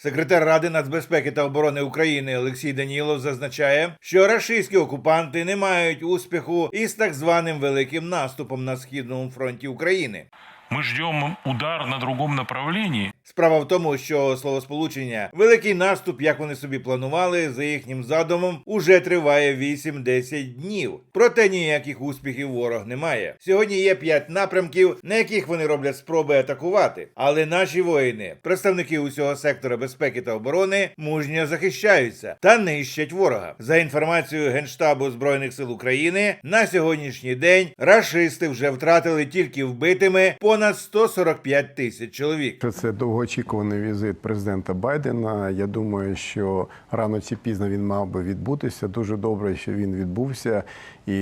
Секретар Ради нацбезпеки та оборони України Олексій Данілов зазначає, що рашистські окупанти не мають успіху із так званим великим наступом на східному фронті України. Ми чекаємо удар на другому направлении. Справа в тому, що словосполучення великий наступ, як вони собі планували, за їхнім задумом, уже триває 8-10 днів. Проте ніяких успіхів ворог не має. Сьогодні є 5 напрямків, на яких вони роблять спроби атакувати. Але наші воїни, представники усього сектора безпеки та оборони, мужньо захищаються та нищать ворога. За інформацією Генштабу збройних сил України, на сьогоднішній день рашисти вже втратили тільки вбитими понад 145 тисяч чоловік. Це довгоочікуваний візит президента Байдена. Я думаю, що рано чи пізно він мав би відбутися. Дуже добре, що він відбувся, і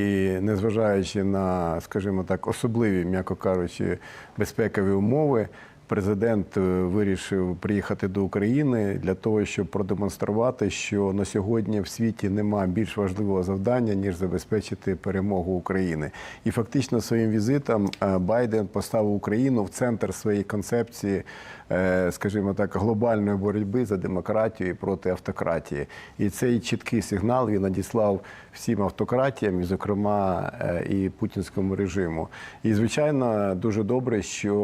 незважаючи на, скажімо так, особливі, м'яко кажучи, безпекові умови. Президент е, вирішив приїхати до України для того, щоб продемонструвати, що на сьогодні в світі нема більш важливого завдання ніж забезпечити перемогу України. І фактично своїм візитом е, Байден поставив Україну в центр своєї концепції, скажімо так, глобальної боротьби за демократію і проти автократії. І цей чіткий сигнал він надіслав всім автократіям, і, зокрема, е, і путінському режиму. І звичайно, дуже добре, що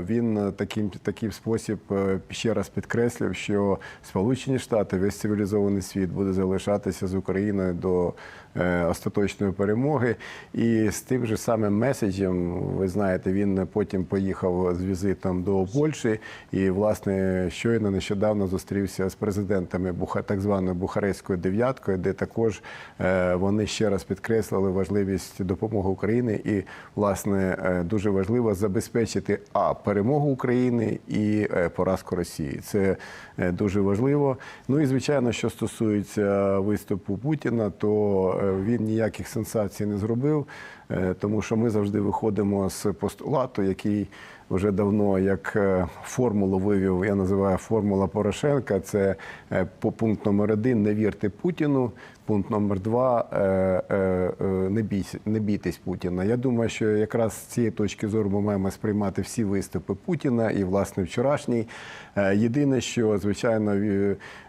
е, він таким такий спосіб е, ще раз підкреслив, що Сполучені Штати, весь цивілізований світ буде залишатися з Україною до е, остаточної перемоги. І з тим же самим меседжем, ви знаєте, він потім поїхав з візитом до Польщі і, власне, щойно нещодавно зустрівся з президентами так званої Бухарестської дев'яткою, де також е, вони ще раз підкреслили важливість допомоги Україні і, власне, е, дуже важливо забезпечити а перемогу України і е, поразку Росії. Це дуже важливо. Ну і звичайно, що стосується виступу Путіна, то він ніяких сенсацій не зробив, тому що ми завжди виходимо з постулату, який вже давно як е, формулу вивів, я називаю формула Порошенка. Це е, по пункт номер один не вірте Путіну. Пункт номер два е, е, е, не бійся, не бійтесь Путіна. Я думаю, що якраз з цієї точки зору ми маємо сприймати всі виступи Путіна і власне вчорашній. Єдине, що звичайно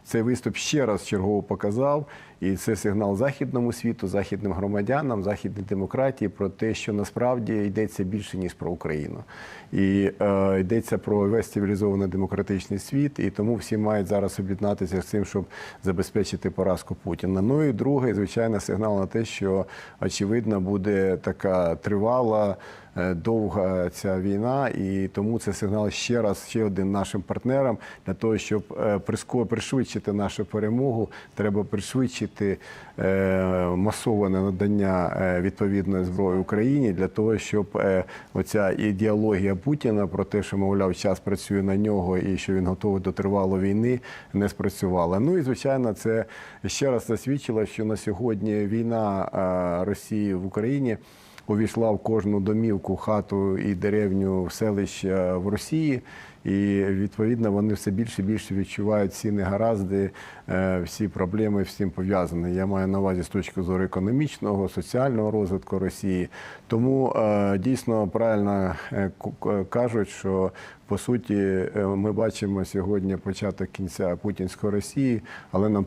цей виступ ще раз чергово показав, і це сигнал західному світу, західним громадянам, західній демократії про те, що насправді йдеться більше ніж про Україну, і е, йдеться про весь цивілізований демократичний світ, і тому всі мають зараз об'єднатися з цим, щоб забезпечити поразку Путіна. Ну і другий, звичайно, сигнал на те, що очевидно буде така тривала. Е, Довга ця війна, і тому це сигнал ще раз, ще один нашим партнерам для того, щоб е, пришвидшити нашу перемогу. Треба пришвидшити е, масоване надання відповідної зброї Україні для того, щоб оця ідеологія Путіна про те, що мовляв, час працює на нього і що він готовий до тривалої війни, не спрацювала. Ну і звичайно, це ще раз засвідчило, що на сьогодні війна Росії в Україні увійшла в кожну домівку, хату і деревню селища в Росії. І відповідно вони все більше і більше відчувають всі негаразди, е, всі проблеми цим пов'язані. Я маю на увазі з точки зору економічного, соціального розвитку Росії. Тому е, дійсно правильно е, кажуть, що по суті ми бачимо сьогодні початок кінця путінської Росії, але нам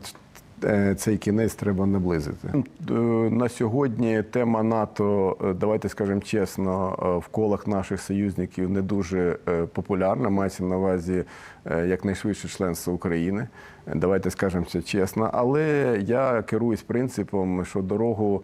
цей кінець треба наблизити. Е, На сьогодні тема НАТО, е, давайте скажемо чесно, е, в колах наших союзників не дуже е, популярна. Мається на увазі е, якнайшвидше членство України. Е, Давайте скажемо це чесно. Але я керуюсь принципом, що дорогу.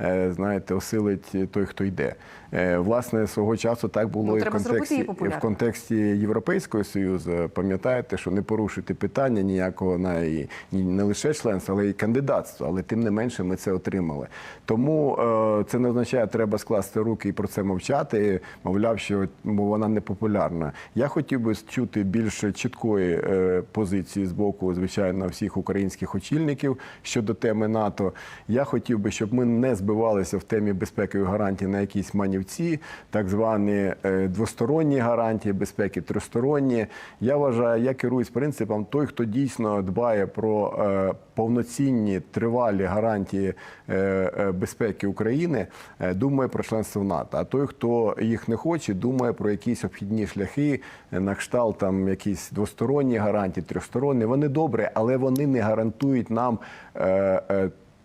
Е, Знаєте, осилить той, хто йде. Е, Власне, свого часу так було Ну, і в контексті, в контексті Європейського Союзу. Пам'ятаєте, що не порушити питання ніякого на і не лише членства, але й кандидатства. Але тим не менше ми це отримали. Тому е, це не означає, що треба скласти руки і про це мовчати. Мовляв, що бо вона не популярна. Я хотів би чути більш чіткої е, позиції з боку, звичайно, всіх українських очільників щодо теми НАТО. Я хотів би, щоб ми не збирали забивалися в темі безпекових гарантій на якісь манівці, так звані е, двосторонні гарантії безпеки, тристоронні. Я вважаю, я керуюсь принципом, той, хто дійсно дбає про е, повноцінні тривалі гарантії е, безпеки України, думає про членство в НАТО. А той, хто їх не хоче, думає про якісь обхідні шляхи, на кшталт там якісь двосторонні гарантії, трьохсторонні. Вони добрі, але вони не гарантують нам.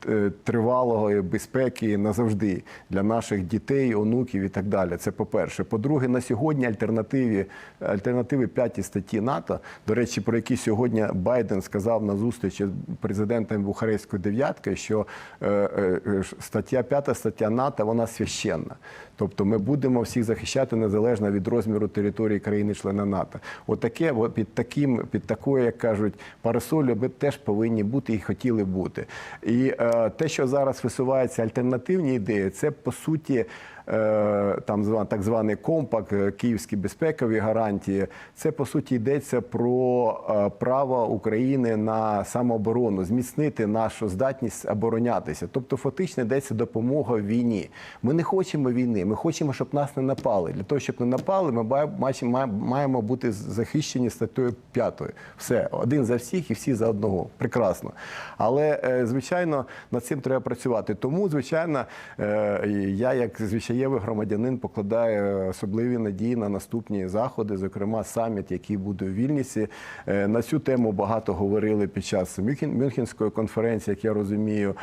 Е, Тривалої безпеки назавжди для наших дітей, онуків і так далі. Це по-перше. По-друге, на сьогодні альтернативі альтернативи п'ятій статті НАТО, до речі, про які сьогодні Байден сказав на зустрічі з президентом Бухарестської дев'ятки, що е, е, стаття п'ята стаття НАТО вона священна. Тобто ми будемо всіх захищати незалежно від розміру території країни-члена НАТО. Отаке, от під таким, під такою, як кажуть, парасолю ми теж повинні бути і хотіли бути. І е, те, що зараз висуваються альтернативні ідеї, це по суті. е, Там так званий компакт, е, київські безпекові гарантії. Це по суті йдеться про е, право України на самооборону, зміцнити нашу здатність оборонятися. Тобто, фактично йдеться допомога в війні. Ми не хочемо війни, ми хочемо, щоб нас не напали. Для того, щоб не напали, ми має- має- має- маємо бути захищені статтею п'ятою. Все, один за всіх і всі за одного. Прекрасно. Але звичайно над цим треба працювати. Тому, звичайно, е, я, як звичаєвий громадянин, покладаю особливі надії на наступні заходи, зокрема саміт, який буде у Вільнісі. Е, На цю тему багато говорили під час Мюнхенської конференції, як я розумію.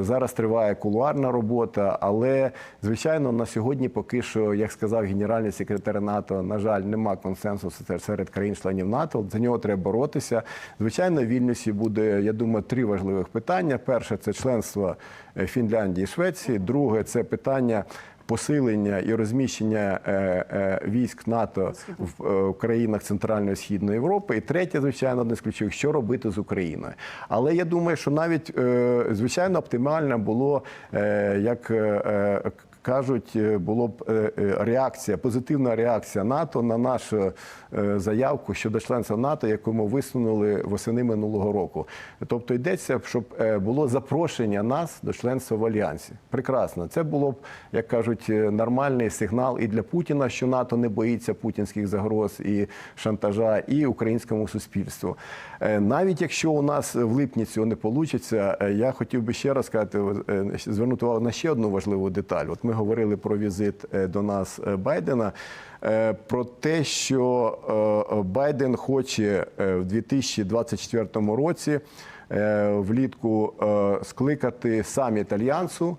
Зараз триває кулуарна робота, але звичайно на сьогодні, поки що, як сказав генеральний секретар НАТО, на жаль, нема консенсусу серед країн-членів НАТО. За нього треба боротися. Звичайно, в Вільнюсі буде, я думаю, три важливих питання. Перше це членство е, Фінляндії і Швеції. Друге це питання. Посилення і розміщення е, е, військ НАТО в країнах Центральної Східної Європи. І третє, звичайно, одне з ключових, що робити з Україною. Але я думаю, що навіть звичайно оптимально було як. Кажуть, е, було б е, е, реакція, позитивна реакція НАТО на нашу заявку щодо членства НАТО, яку ми висунули восени минулого року. Тобто йдеться, щоб було запрошення нас до членства в альянсі. Прекрасно, це було б, як кажуть, нормальний сигнал і для Путіна, що НАТО не боїться путінських загроз і шантажа, і українському суспільству. Навіть якщо у нас в липні цього не вийде, я хотів би ще раз сказати, звернути увагу на ще одну важливу деталь. От ми говорили про візит е, до нас е, Байдена. е, Про те, що Байден хоче в 2024 році влітку е, скликати саміт альянсу,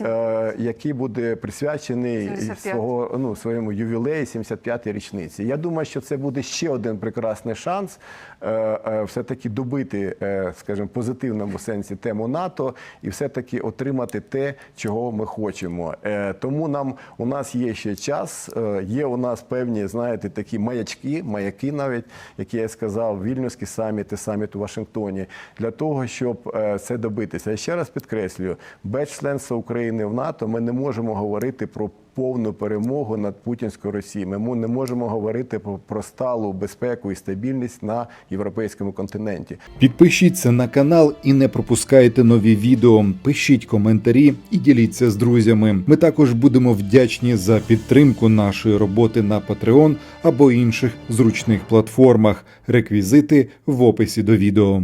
е, який буде присвячений 75. свого ну, своєму ювілеї 75-й річниці. Я думаю, що це буде ще один прекрасний шанс е, е, все-таки добити, е, скажімо, в позитивному сенсі тему НАТО і все-таки отримати те, чого ми хочемо. Е, тому нам у нас є ще час, е, є у нас певні, знаєте, такі маячки, маяки навіть, які я сказав, вільнюський саміт і саміт у Вашингтоні, для того, щоб е, це добитися. Я ще раз підкреслюю, без членства України в НАТО ми не можемо говорити про повну перемогу над путінською Росією. Ми не можемо говорити про, сталу безпеку і стабільність на європейському континенті. Підпишіться на канал і не пропускайте нові відео. Пишіть коментарі і діліться з друзями. Ми також будемо вдячні за підтримку нашої роботи на Patreon або інших зручних платформах. Реквізити в описі до відео.